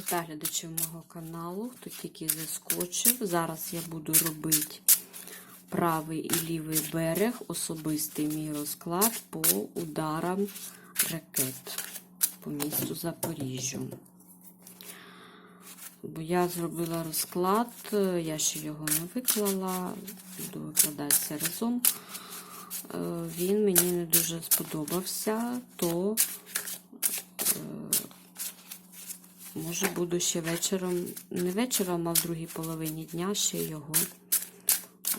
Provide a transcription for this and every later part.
Вітаю глядачів мого каналу, хто тільки заскочив. Зараз я буду робити правий і лівий берег, особистий мій розклад по ударам ракет по місту Запоріжжю. Бо я зробила розклад, я ще його не виклала, буду викладати все разом. Е, Він мені не дуже сподобався, то Може, буду ще вечором, не вечором, а в другій половині дня ще його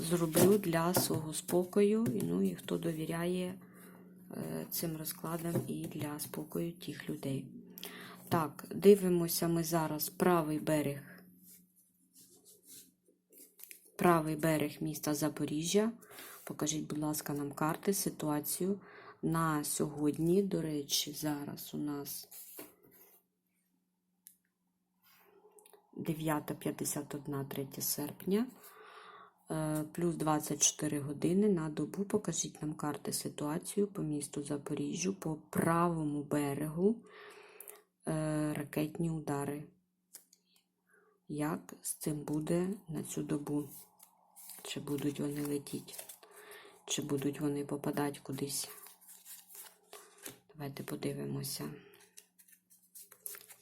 зроблю для свого спокою. Ну і хто довіряє е, цим розкладам і для спокою тих людей. Так, дивимося ми зараз правий берег. Правий берег міста Запоріжжя. Покажіть, будь ласка, нам карти, ситуацію на сьогодні. До речі, зараз у нас 9.51, 3 серпня, е, плюс 24 години на добу. Покажіть нам карти ситуацію по місту Запоріжжю, по правому берегу е, ракетні удари. Як з цим буде на цю добу? Чи будуть вони летіти? Чи будуть вони попадати кудись? Давайте подивимося.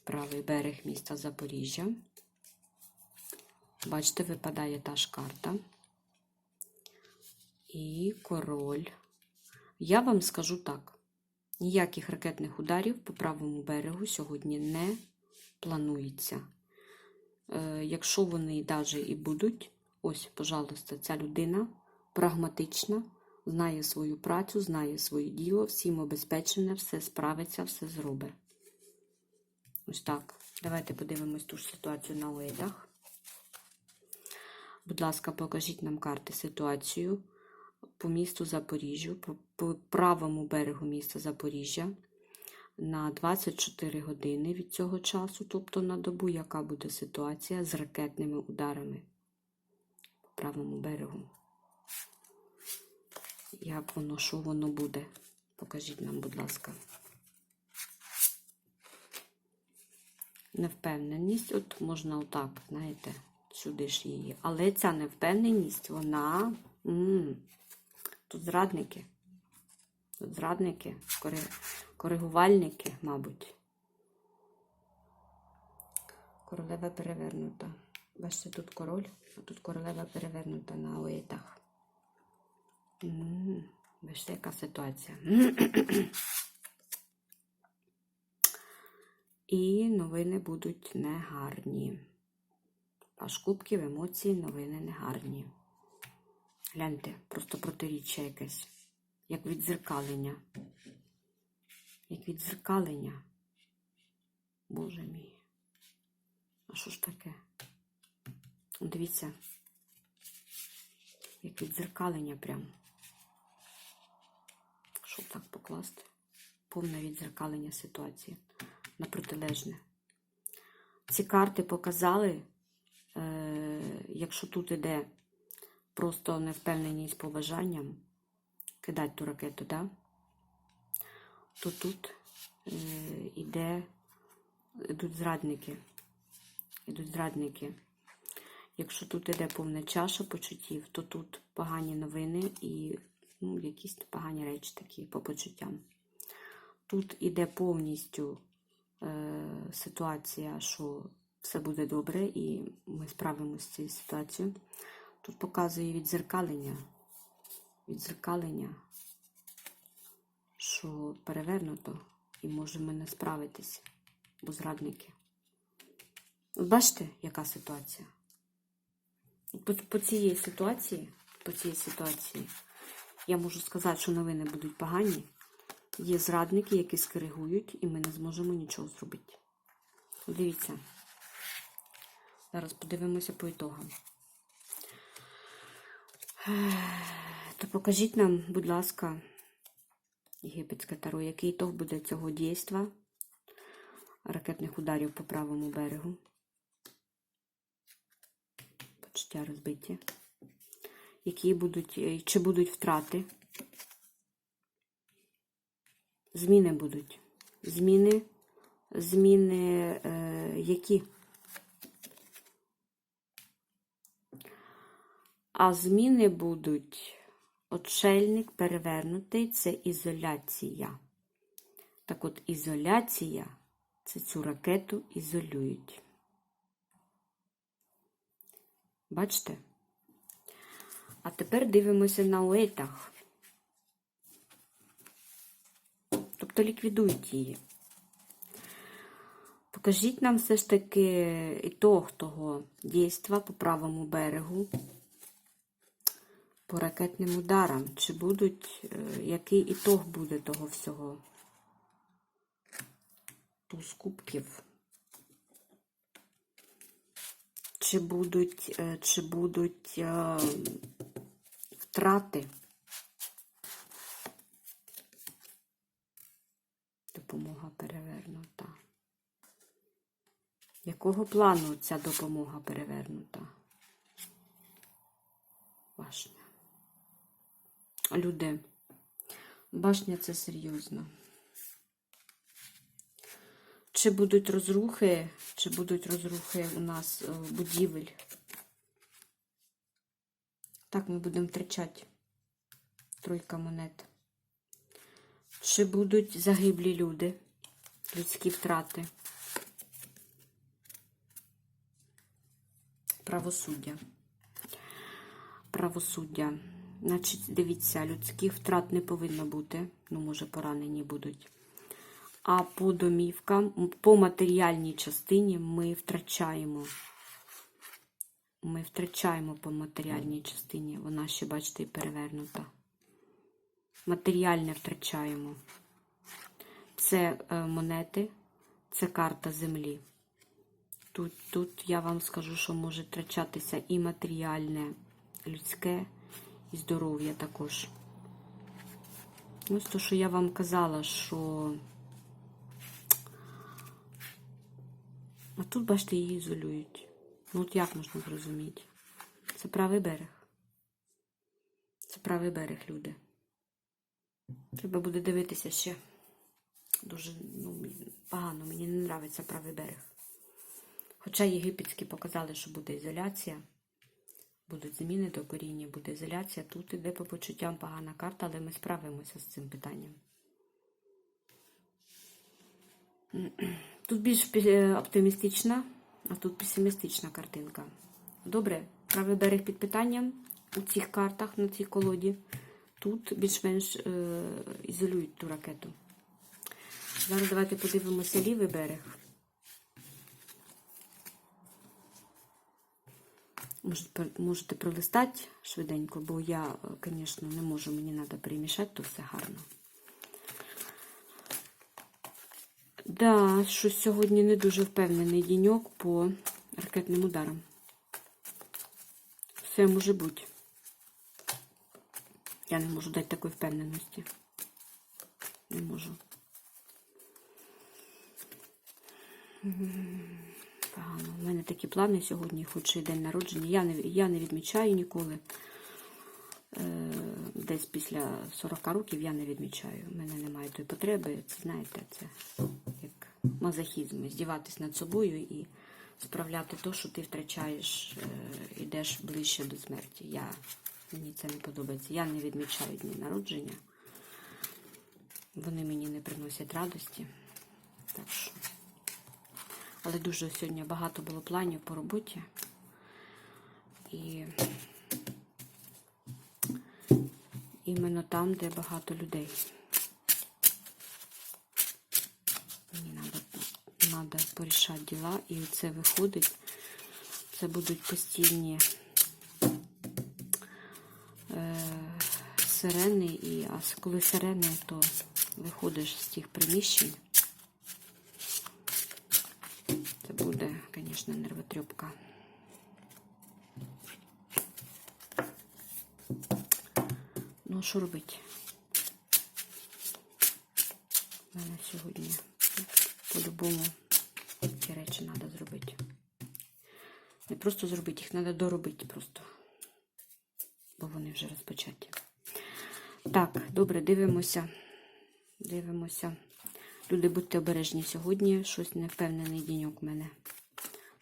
Правий берег міста Запоріжжя. Бачите, випадає та ж карта. І король. Я вам скажу так: ніяких ракетних ударів по правому берегу сьогодні не планується. Е, якщо вони навіть і будуть, ось, пожалуйста, ця людина прагматична, знає свою працю, знає своє діло, всім обезпечене, все справиться, все зробить. Ось так. Давайте подивимось ту ж ситуацію на ледах. Будь ласка, покажіть нам карти ситуацію по місту Запоріжжю, по, правому берегу міста Запоріжжя на 24 години від цього часу, тобто на добу, яка буде ситуація з ракетними ударами по правому берегу. Як воно, що воно буде? Покажіть нам, будь ласка. Невпевненість, от можна отак, знаєте сюди ж її. Але ця невпевненість, вона. М-м, тут зрадники. Тут зрадники, кори... коригувальники, мабуть. Королева перевернута. Бачите, тут король, а тут королева перевернута на оїтах. Бачите, яка ситуація. І новини будуть негарні. Аж кубків, емоції, новини негарні. Гляньте, просто протиріччя якесь. Як відзеркалення. Як відзеркалення. Боже мій. А що ж таке? Дивіться, як відзеркалення прям. Що так покласти? Повне відзеркалення ситуації на протилежне. Ці карти показали. Е, якщо тут іде просто невпевненість по бажанням, кидати ту ракету, да? то тут е, іде, йдуть зрадники. Йдуть зрадники. Якщо тут іде повна чаша почуттів, то тут погані новини і ну, якісь погані речі такі по почуттям. Тут іде повністю е, ситуація, що все буде добре і ми справимося з цією ситуацією. Тут показує відзеркалення, відзеркалення, що перевернуто і можемо не справитися, бо зрадники. Бачите, яка ситуація? По, по цієї ситуації, по цій ситуації, я можу сказати, що новини будуть погані. Є зрадники, які скоригують, і ми не зможемо нічого зробити. Дивіться. Зараз подивимося по ітогам. То покажіть нам, будь ласка, єгипетське таро, який ітог буде цього дійства ракетних ударів по правому берегу. Почуття розбиті. Які будуть, чи будуть втрати? Зміни будуть. Зміни Зміни е, які? А зміни будуть отшельник перевернутий це ізоляція. Так от, ізоляція це цю ракету ізолюють. Бачите? А тепер дивимося на уетах. Тобто ліквідують її. Покажіть нам все ж таки ітог того дійства по правому берегу по ракетним ударам. Чи будуть, е, який ітог буде того всього? Туз кубків. Чи будуть, е, чи будуть е, втрати? Допомога перевернута. Якого плану ця допомога перевернута? Башня. Люди. Башня це серйозно. Чи будуть розрухи, чи будуть розрухи у нас е, будівель? Так, ми будемо втрачати. Тройка монет. Чи будуть загиблі люди, людські втрати? Правосуддя. Правосуддя. Значить, дивіться, людських втрат не повинно бути. Ну, може, поранені будуть. А по домівкам, по матеріальній частині ми втрачаємо. Ми втрачаємо по матеріальній частині. Вона ще, бачите, і перевернута. Матеріальне втрачаємо. Це е, монети, це карта землі. Тут, тут я вам скажу, що може втрачатися і матеріальне, людське, і здоров'я також. Ось то, що я вам казала, що. А тут, бачите, її ізолюють. Ну, от як можна зрозуміти? Це правий берег. Це правий берег, люди. Треба буде дивитися ще. Дуже ну, погано, мені не подобається правий берег. Хоча єгипетські показали, що буде ізоляція, будуть зміни до коріння, буде ізоляція. Тут іде по почуттям погана карта, але ми справимося з цим питанням. Тут більш оптимістична, а тут песимістична картинка. Добре, правий берег під питанням у цих картах на цій колоді. Тут більш-менш е, ізолюють ту ракету. Зараз давайте подивимося лівий берег. Можете, пролистати швиденько, бо я, звісно, не можу, мені треба перемішати, то все гарно. Да, що сьогодні не дуже впевнений діньок по ракетним ударам. Все може бути. Я не можу дати такої впевненості. Не можу. У мене такі плани сьогодні, хоч і день народження. Я не, я не відмічаю ніколи. Е, десь після 40 років я не відмічаю. У мене немає тої потреби. Це, знаєте, це як мазохізм. Здіватись над собою і справляти те, що ти втрачаєш, е, йдеш ближче до смерті. Я, мені це не подобається. Я не відмічаю дні народження. Вони мені не приносять радості. Так що. Але дуже сьогодні багато було планів по роботі. І іменно там, де багато людей. Мені треба порішати діла. І це виходить. Це будуть постійні е, сирени. І, а коли сирени, то виходиш з тих приміщень. Це буде, нервотрепка. Ну, що робити? У мене сьогодні по-любому ці речі треба зробити. Не просто зробити, їх треба доробити просто. Бо вони вже розпочаті. Так, добре, дивимося. Дивимося. Люди, будьте обережні сьогодні. Щось невпевнений діньок в мене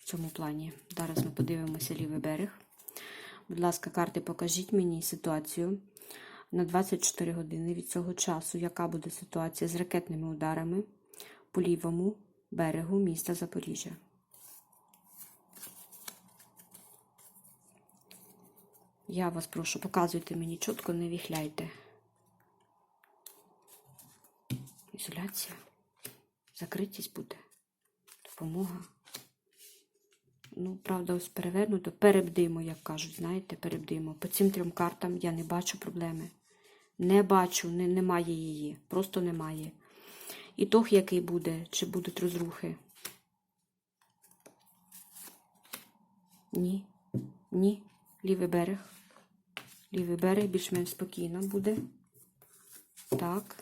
цьому плані. Зараз ми подивимося лівий берег. Будь ласка, карти, покажіть мені ситуацію на 24 години від цього часу. Яка буде ситуація з ракетними ударами по лівому берегу міста Запоріжжя? Я вас прошу, показуйте мені чітко, не віхляйте. Ізоляція. Закритість буде. Допомога. Ну, правда, ось перевернуто. Перебдимо, як кажуть, знаєте, перебдимо. По цим трьом картам я не бачу проблеми. Не бачу, не, немає її. Просто немає. Ітог який буде, чи будуть розрухи? Ні. Ні. Лівий берег. Лівий берег більш-менш спокійно буде. Так.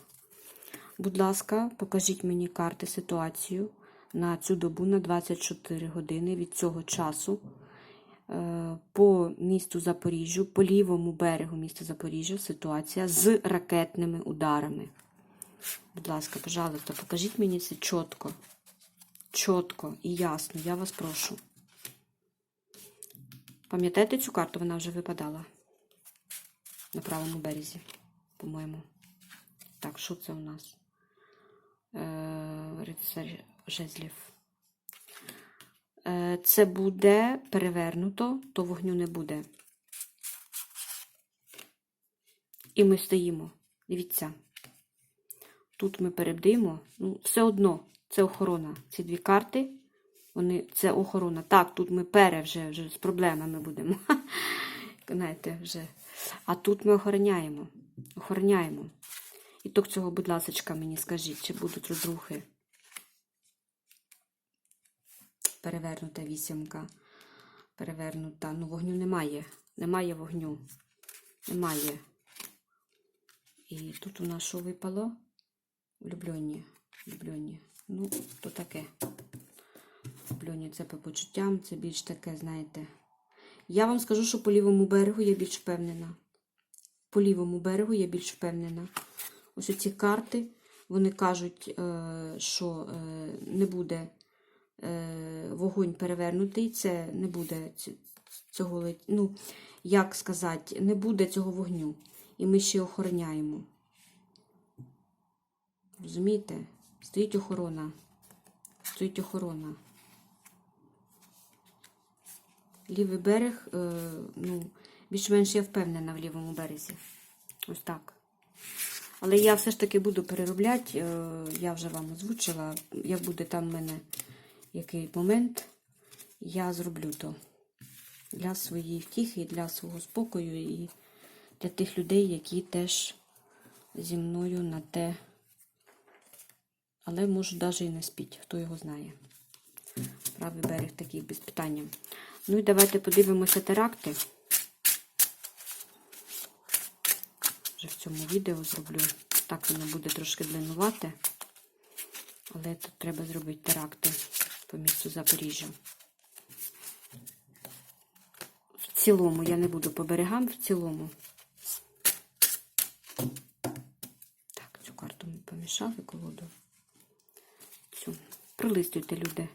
Будь ласка, покажіть мені карти ситуацію на цю добу на 24 години від цього часу е, по місту Запоріжжю, по лівому берегу міста Запоріжжя ситуація з ракетними ударами. Будь ласка, пожалуйста, покажіть мені це чітко. Чітко і ясно, я вас прошу. Пам'ятаєте цю карту? Вона вже випадала на правому березі, по-моєму. Так, що це у нас? Е, Рицарь жезлів. Е, Це буде перевернуто, то вогню не буде. І ми стоїмо. Дивіться. Тут ми перебдимо. Ну, все одно, це охорона. Ці дві карти, вони, це охорона. Так, тут ми пере вже, вже з проблемами будемо. Знаєте, вже. А тут ми охороняємо. Охороняємо. І то цього, будь ласка, мені скажіть, чи будуть розрухи. Перевернута вісімка. Перевернута. Ну, вогню немає. Немає вогню. Немає. І тут у нас що випало? Влюблені. Влюблені. Ну, то таке. Влюблені це по почуттям, це більш таке, знаєте. Я вам скажу, що по лівому берегу я більш впевнена. По лівому берегу я більш впевнена. Ось ці карти, вони кажуть, е, що е, не буде вогонь перевернутий, це не буде цього, ну, як сказати, не буде цього вогню. І ми ще охороняємо. Розумієте? Стоїть охорона. Стоїть охорона. Лівий берег, е, ну, більш-менш я впевнена в лівому березі. Ось так. Але я все ж таки буду переробляти, е, я вже вам озвучила, як буде там в мене який момент, я зроблю то для своєї втіхи, для свого спокою і для тих людей, які теж зі мною на те, але можу навіть і не спіть, хто його знає. Правий берег такий без питання. Ну і давайте подивимося теракти. Вже в цьому відео зроблю. Так воно буде трошки длиннувати. Але тут треба зробити теракти по місту Запоріжжя. В цілому я не буду по берегам, в цілому. Так, цю карту ми помішали колоду. Цю. Пролистуйте, люди.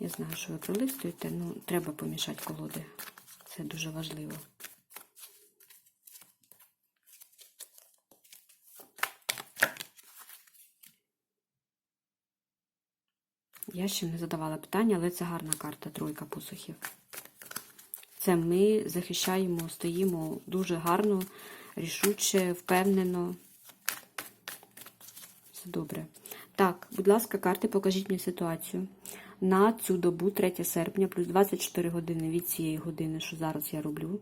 Я знаю, що ви пролистуєте, ну треба помішати колоди. Це дуже важливо. Я ще не задавала питання, але це гарна карта тройка посухів. Це ми захищаємо, стоїмо дуже гарно, рішуче, впевнено. Все добре. Так, будь ласка, карти, покажіть мені ситуацію. На цю добу, 3 серпня, плюс 24 години від цієї години, що зараз я роблю.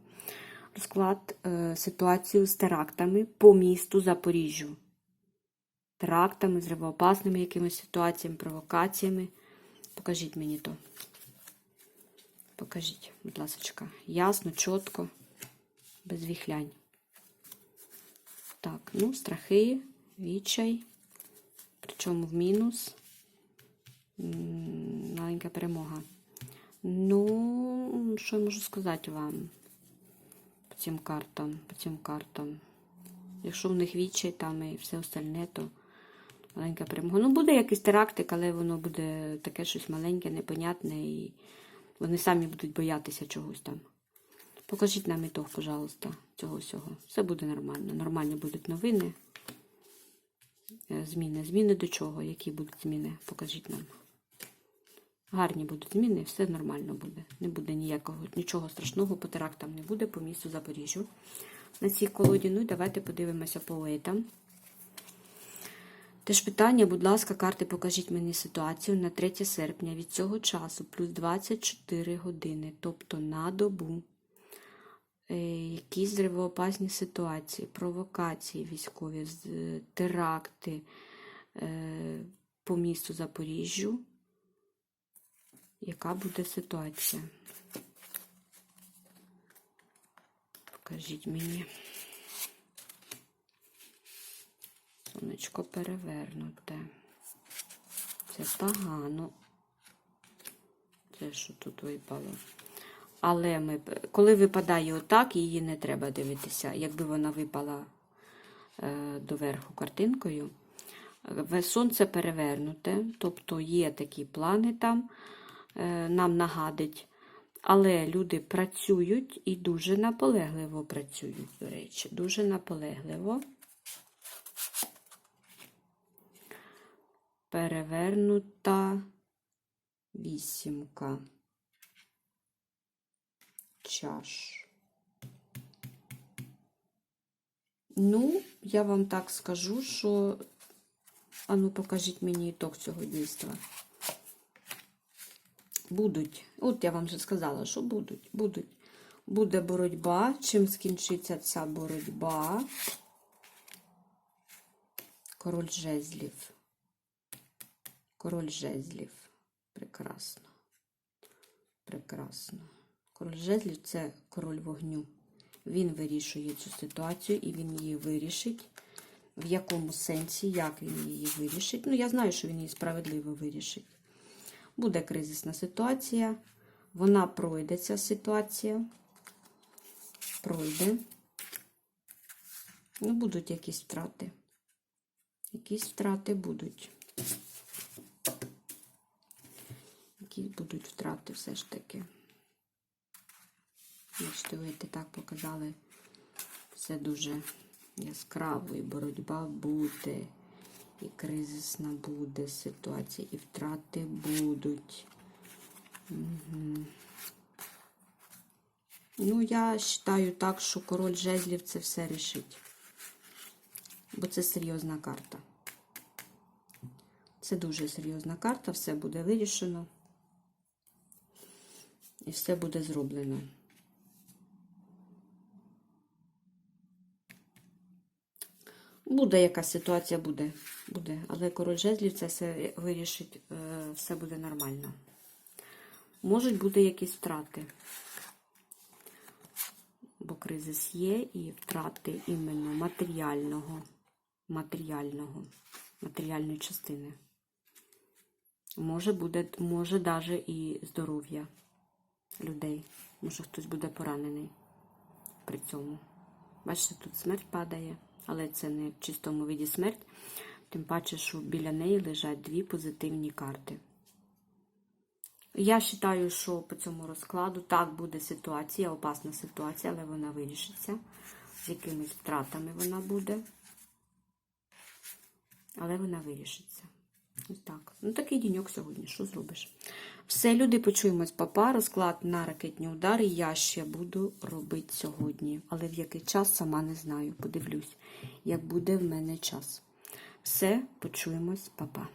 Розклад е, ситуацію з терактами по місту Запоріжжю. Терактами, зривоопасними якимись ситуаціями, провокаціями. Покажіть мені то. Покажіть, будь ласка. Ясно, чітко, без віхлянь. Так, ну, страхи, відчай. Причому в мінус. Маленька перемога. Ну, що я можу сказати вам по цим картам, по цим картам. Якщо в них відчай там і все остальне, то Маленька перемога. Ну, буде якийсь терактик, але воно буде таке щось маленьке, непонятне, і вони самі будуть боятися чогось там. Покажіть нам ітог, пожалуйста, цього всього. Все буде нормально. Нормальні будуть новини. Е, Зміни. Зміни до чого? Які будуть зміни? Покажіть нам. Гарні будуть зміни, все нормально буде. Не буде ніякого, нічого страшного по терактам не буде по місту Запоріжжю. На цій колоді. Ну і давайте подивимося по лейтам. Теж питання, будь ласка, карти, покажіть мені ситуацію на 3 серпня від цього часу, плюс 24 години, тобто на добу. Е, якісь зривоопасні ситуації, провокації військові, теракти е, по місту Запоріжжю. Яка буде ситуація? Покажіть мені. Сонечко перевернуте. Це погано. Це що тут випало? Але ми, коли випадає отак, її не треба дивитися. Якби вона випала е, доверху картинкою. Сонце перевернуте, тобто є такі плани там, е, нам нагадить. Але люди працюють і дуже наполегливо працюють, до речі, дуже наполегливо. Перевернута вісімка чаш. Ну, я вам так скажу, що. А ну, покажіть мені ітог цього дійства. Будуть. От я вам вже сказала, що будуть. Будуть. Буде боротьба. Чим скінчиться ця боротьба? Король жезлів. Король жезлів. Прекрасно. Прекрасно. Король жезлів це король вогню. Він вирішує цю ситуацію і він її вирішить. В якому сенсі, як він її вирішить. Ну, я знаю, що він її справедливо вирішить. Буде кризисна ситуація. Вона пройде ця ситуація. Пройде. Ну, будуть якісь втрати. Якісь втрати будуть. Якісь будуть втрати все ж таки. Бачите, ви так показали. Все дуже яскраво, і боротьба буде, і кризисна буде ситуація, і втрати будуть. Угу. Ну, я вважаю так, що король жезлів це все рішить. Бо це серйозна карта. Це дуже серйозна карта, все буде вирішено. І все буде зроблено. Буде якась ситуація, буде. буде. Але король жезлів це все вирішить, е, все буде нормально. Можуть бути якісь втрати. Бо кризис є і втрати іменно матеріального, матеріального, матеріальної частини. Може буде, може даже і здоров'я людей. Може хтось буде поранений при цьому. Бачите, тут смерть падає, але це не в чистому виді смерть. Тим паче, що біля неї лежать дві позитивні карти. Я вважаю, що по цьому розкладу так буде ситуація, опасна ситуація, але вона вирішиться. З якимись втратами вона буде. Але вона вирішиться. Ось так. Ну, такий діньок сьогодні. Що зробиш? Все, люди, почуємось, папа. Розклад на ракетні удари я ще буду робити сьогодні. Але в який час сама не знаю. Подивлюсь, як буде в мене час. Все, почуємось, папа.